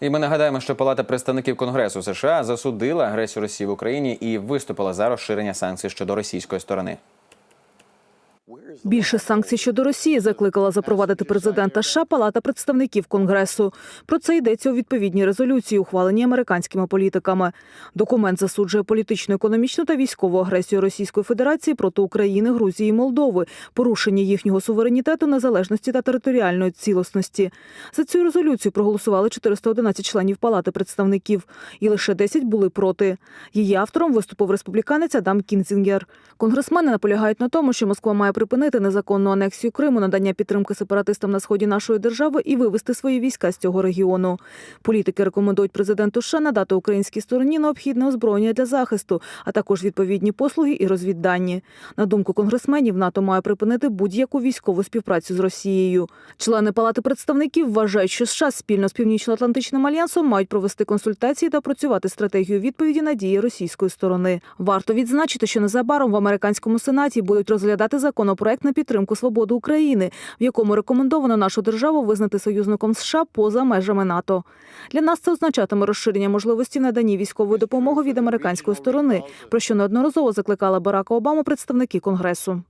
І ми нагадаємо, що Палата представників Конгресу США засудила агресію Росії в Україні і виступила за розширення санкцій щодо російської сторони. Більше санкцій щодо Росії закликала запровадити президента США Палата представників Конгресу. Про це йдеться у відповідній резолюції, ухваленій американськими політиками. Документ засуджує політичну, економічну та військову агресію Російської Федерації проти України, Грузії і Молдови, порушення їхнього суверенітету, незалежності та територіальної цілісності. За цю резолюцію проголосували 411 членів Палати представників, і лише 10 були проти. Її автором виступив республіканець Адам Кінзінгер. Конгресмени наполягають на тому, що Москва має припинити незаконну анексію Криму, надання підтримки сепаратистам на сході нашої держави і вивести свої війська з цього регіону. Політики рекомендують президенту США надати українській стороні необхідне озброєння для захисту, а також відповідні послуги і розвіддані. На думку конгресменів, НАТО має припинити будь-яку військову співпрацю з Росією. Члени Палати представників вважають, що США спільно з Північно-Атлантичним альянсом мають провести консультації та працювати стратегію відповіді на дії російської сторони. Варто відзначити, що незабаром в американському сенаті будуть розглядати законопроект на підтримку свободи України, в якому рекомендовано нашу державу визнати союзником США поза межами НАТО. Для нас це означатиме розширення можливості надані військової допомоги від американської сторони, про що неодноразово закликала Барака Обама представники конгресу.